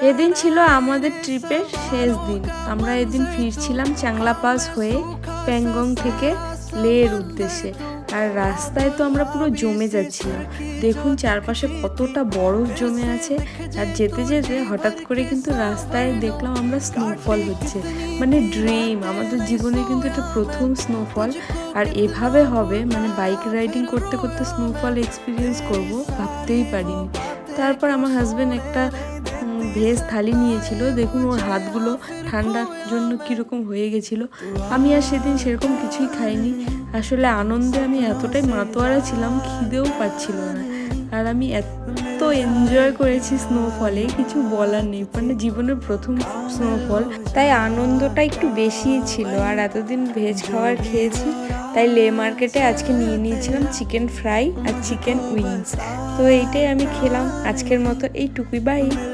এদিন ছিল আমাদের ট্রিপের শেষ দিন। আমরা এদিন ফিরছিলাম চাংলা পাস হয়ে প্যাংগং থেকে লের উদ্দেশ্যে। আর রাস্তায় তো আমরা পুরো জমে যাচ্ছিলাম। দেখুন চারপাশে কতটা বরফ জমে আছে। আর যেতে যেতে হঠাৎ করে কিন্তু রাস্তায় দেখলাম আমরা স্নোফল হচ্ছে। মানে ড্রিম আমাদের জীবনে কিন্তু এটা প্রথম স্নোফল আর এভাবে হবে মানে বাইক রাইডিং করতে করতে স্নোফল এক্সপিরিয়েন্স করব, ভাবতেই পারিনি। তারপর আমার হাজব্যান্ড একটা ভেজ থালি নিয়েছিল। দেখুন ওর হাতগুলো ঠান্ডার জন্য কীরকম হয়ে গেছিল। আমি আর সেদিন সেরকম কিছুই খাইনি। আসলে আনন্দে আমি এতটাই মাতোয়ারা ছিলাম, খিদেও পাচ্ছিল না। আর আমি এত এনজয় করেছি স্নোফলে কিছু বলার নেই। মানে জীবনের প্রথম স্নোফল তাই আনন্দটা একটু বেশিই ছিল। আর এতদিন ভেজ খাবার খেয়েছি, তাই লে মার্কেটে আজকে নিয়ে নিয়েছিলাম চিকেন ফ্রাই আর চিকেন উইংস তো এইটাই আমি খেলাম। আজকের মতো এইটুকুই। বাই